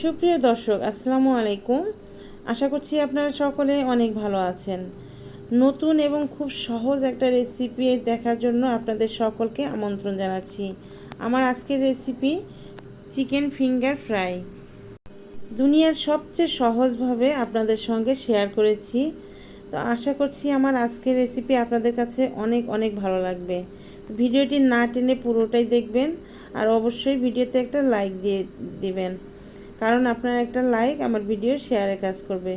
সুপ্রিয় দর্শক, আসসালামু আলাইকুম। আশা করছি আপনারা সকলে অনেক ভালো আছেন। নতুন এবং খুব সহজ একটা রেসিপি দেখার জন্য আপনাদের সকলকে আমন্ত্রণ জানাচ্ছি। আমার আজকের রেসিপি চিকেন ফিঙ্গার ফ্রাই দুনিয়ার সবচেয়ে সহজভাবে আপনাদের সঙ্গে শেয়ার করেছি। তো আশা করছি আমার আজকের রেসিপি আপনাদের কাছে অনেক অনেক ভালো লাগবে। ভিডিওটি না টেনে পুরোটাই দেখবেন। আর অবশ্যই ভিডিওতে একটা লাইক দিয়ে দিবেন। কারণ আপনার একটা লাইক আমার ভিডিও শেয়ারে কাজ করবে।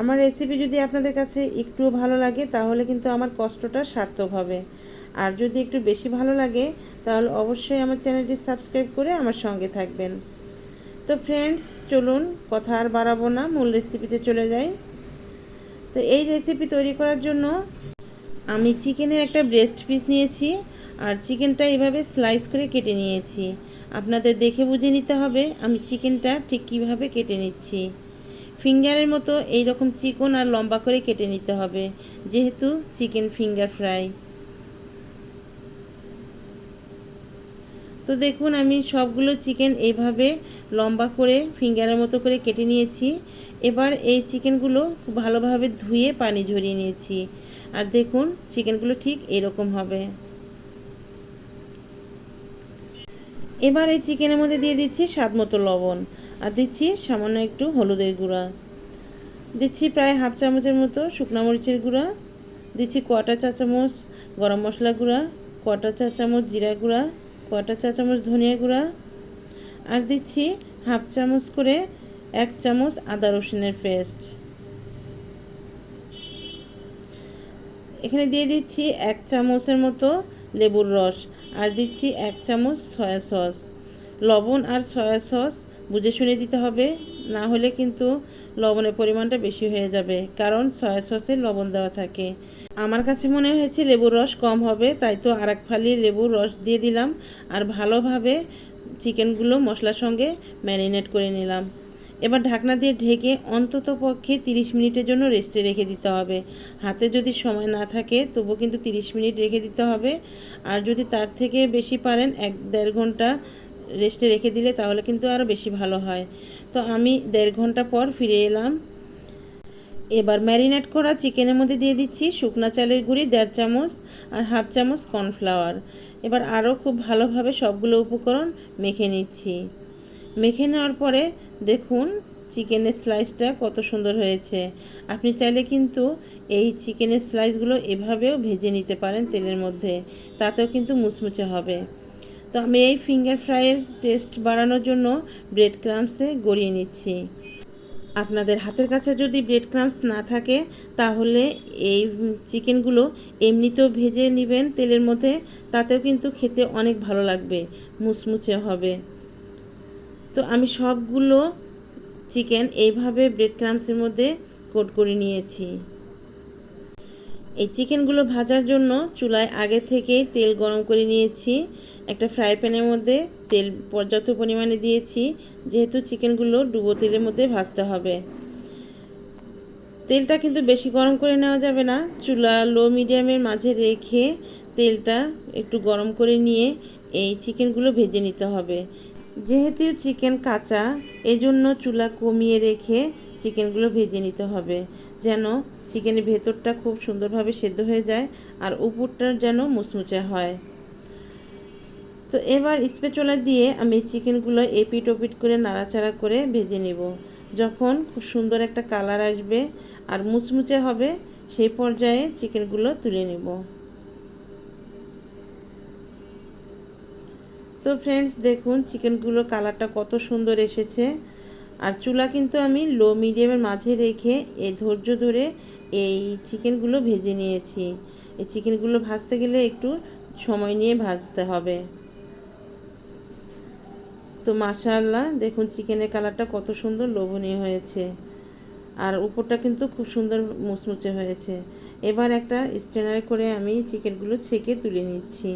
আমার রেসিপি যদি আপনাদের কাছে একটুও ভালো লাগে, তাহলে কিন্তু আমার কষ্টটা সার্থক হবে। আর যদি একটু বেশি ভালো লাগে, তাহলে অবশ্যই আমার চ্যানেলটি সাবস্ক্রাইব করে আমার সঙ্গে থাকবেন। তো ফ্রেন্ডস চলুন কথা আর বাড়াবো না, মূল রেসিপিতে চলে যাই। তো এই রেসিপি তৈরি করার জন্য আমি চিকেনের একটা ব্রেস্ট পিস নিয়েছি আর চিকেনটা এভাবে স্লাইস করে কেটে নিয়েছি। আপনাদের দেখে বুঝে নিতে হবে আমি চিকেনটা ঠিক কীভাবে কেটে নিচ্ছি। ফিঙ্গারের মতো এই রকম চিকন আর লম্বা করে কেটে নিতে হবে, যেহেতু চিকেন ফিঙ্গার ফ্রাই তো দেখুন, আমি সবগুলো চিকেন এইভাবে লম্বা করে ফিঙ্গারের মতো করে কেটে নিয়েছি। এবার এই চিকেনগুলো ভালোভাবে ধুয়ে পানি ঝরিয়ে নিয়েছি। আর দেখুন, চিকেনগুলো ঠিক এরকম হবে। এবার এই চিকেনের মধ্যে দিয়ে দিচ্ছি স্বাদ মতো লবণ আর দিচ্ছি সামান্য একটু হলুদের গুঁড়া। দিচ্ছি প্রায় হাফ চামচের মতো শুকনা মরিচের গুঁড়া। দিচ্ছি কটা চা চামচ গরম মশলা গুঁড়া কটা চা চামচ জিরা গুঁড়া কটা চা চামচ ধনিয়া গুঁড়া। আর দিচ্ছি হাফ চামচ করে এক চামচ আদা রসুনের পেস্ট। এখানে দিয়ে দিচ্ছি এক চামচের মতো লেবুর রস আর দিচ্ছি এক চামচ সয়া সস। লবণ আর সয়া সস বুঝে শুনে দিতে হবে, না হলে কিন্তু লবণের পরিমাণটা বেশি হয়ে যাবে, কারণ সয়া সসে লবণ দেওয়া থাকে। আমার কাছে মনে হয়েছে লেবুর রস কম হবে, তাই তো আর এক ফালি লেবুর রস দিয়ে দিলাম আর ভালোভাবে চিকেনগুলো মশলার সঙ্গে ম্যারিনেট করে নিলাম। এবার ঢাকনা দিয়ে ঢেকে অন্তত পক্ষে তিরিশ মিনিটের জন্য রেস্টে রেখে দিতে হবে। হাতে যদি সময় না থাকে তবু কিন্তু তিরিশ মিনিট রেখে দিতে হবে। আর যদি তার থেকে বেশি পারেন, এক দেড় ঘণ্টা রেস্টে রেখে দিলে তাহলে কিন্তু আরও বেশি ভালো হয়। তো আমি দেড় ঘণ্টা পর ফিরে এলাম। এবার ম্যারিনেট করা চিকেনের মধ্যে দিয়ে দিচ্ছি শুকনা চালের গুঁড়ি, দেড় চামচ আর হাফ চামচ কর্নফ্লাওয়ার এবার আরও খুব ভালোভাবে সবগুলো উপকরণ মেখে নিচ্ছি। মেখে নেওয়ার পরে দেখুন চিকেনের স্লাইসটা কত সুন্দর হয়েছে। আপনি চাইলে কিন্তু এই চিকেনের স্লাইসগুলো এভাবেও ভেজে নিতে পারেন তেলের মধ্যে, তাতেও কিন্তু মুচমুচে হবে। তো আমি এই ফিঙ্গার ফ্রাইয়ের টেস্ট বাড়ানোর জন্য ব্রেড ক্রামসে গড়িয়ে নিচ্ছি। আপনাদের হাতের কাছে যদি ব্রেড ক্রামস না থাকে, তাহলে এই চিকেনগুলো এমনিতেও ভেজে নেবেন তেলের মধ্যে, তাতেও কিন্তু খেতে অনেক ভালো লাগবে, মুচমুচে হবে। তো আমি সবগুলো চিকেন এইভাবে ব্রেড ক্রামসের মধ্যে কোট করে নিয়েছি। এই চিকেনগুলো ভাজার জন্য চুলায় আগে থেকেই তেল গরম করে নিয়েছি। একটা ফ্রাই প্যানের মধ্যে তেল পর্যাপ্ত পরিমাণে দিয়েছি, যেহেতু চিকেনগুলো ডুবো তেলের মধ্যে ভাজতে হবে। তেলটা কিন্তু বেশি গরম করে নেওয়া যাবে না। চুলা লো মিডিয়ামের মাঝে রেখে তেলটা একটু গরম করে নিয়ে এই চিকেনগুলো ভেজে নিতে হবে। যেহেতু চিকেন কাঁচা, এজন্য চুলা কমিয়ে রেখে চিকেনগুলো ভেজে নিতে হবে, যেন চিকেনের ভেতরটা খুব সুন্দরভাবে সেদ্ধ হয়ে যায় আর উপরটা যেন মুচমুচে হয়। তো এবার স্পেচলা দিয়ে আমি চিকেনগুলো এপিট ওপিট করে নাড়াচাড়া করে ভেজে নেব। যখন খুব সুন্দর একটা কালার আসবে আর মুচমুচে হবে, সেই পর্যায়ে চিকেনগুলো তুলে নেব। তো ফ্রেন্ডস দেখুন চিকেনগুলোর কালারটা কত সুন্দর এসেছে। আর চুলা কিন্তু আমি লো মিডিয়ামের মাঝে রেখে এই ধৈর্য ধরে এই চিকেনগুলো ভেজে নিয়েছি। এই চিকেনগুলো ভাজতে গেলে একটু সময় নিয়ে ভাজতে হবে। তো মাশাআল্লাহ, দেখুন চিকেনের কালারটা কত সুন্দর লোভনীয় হয়েছে। আর উপরটা কিন্তু খুব সুন্দর মুচমুচে হয়েছে। এবার একটা স্ট্রেনারে করে আমি চিকেনগুলো ছেঁকে তুলে নিচ্ছি।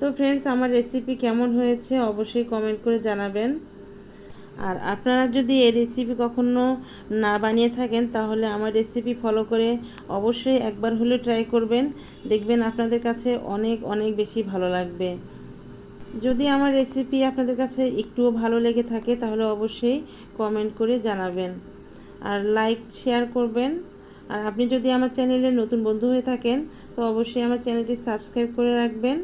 তো ফ্রেন্ডস আমার রেসিপি কেমন হয়েছে অবশ্যই কমেন্ট করে জানাবেন। আর আপনারা যদি এই রেসিপি কখনো না বানিয়ে থাকেন, তাহলে আমার রেসিপি ফলো করে অবশ্যই একবার হলে ট্রাই করবেন। দেখবেন আপনাদের কাছে অনেক অনেক বেশি ভালো লাগবে। যদি আমার রেসিপি আপনাদের কাছে একটুও ভালো লেগে থাকে, তাহলে অবশ্যই কমেন্ট করে জানাবেন। আর লাইক শেয়ার করবেন। আর আপনি যদি আমার চ্যানেলে নতুন বন্ধু হয়ে থাকেন, তো অবশ্যই আমার চ্যানেলটি সাবস্ক্রাইব করে রাখবেন।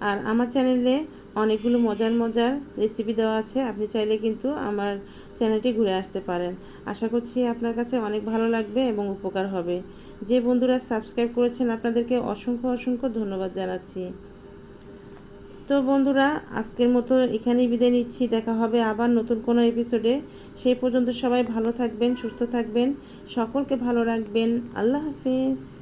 আর আমার চ্যানেলে অনেকগুলো মজার মজার রেসিপি দেওয়া আছে। আপনি চাইলে কিন্তু আমার চ্যানেলটি ঘুরে আসতে পারেন। আশা করছি আপনার কাছে অনেক ভালো লাগবে এবং উপকার হবে। যে বন্ধুরা সাবস্ক্রাইব করেছেন, আপনাদেরকে অসংখ্য অসংখ্য ধন্যবাদ জানাচ্ছি। তো বন্ধুরা, আজকের মতো এখানেই বিদায় নিচ্ছি। দেখা হবে আবার নতুন কোনো এপিসোডে সেই পর্যন্ত সবাই ভালো থাকবেন, সুস্থ থাকবেন। সকলকে ভালো রাখবেন। আল্লাহ হাফিজ।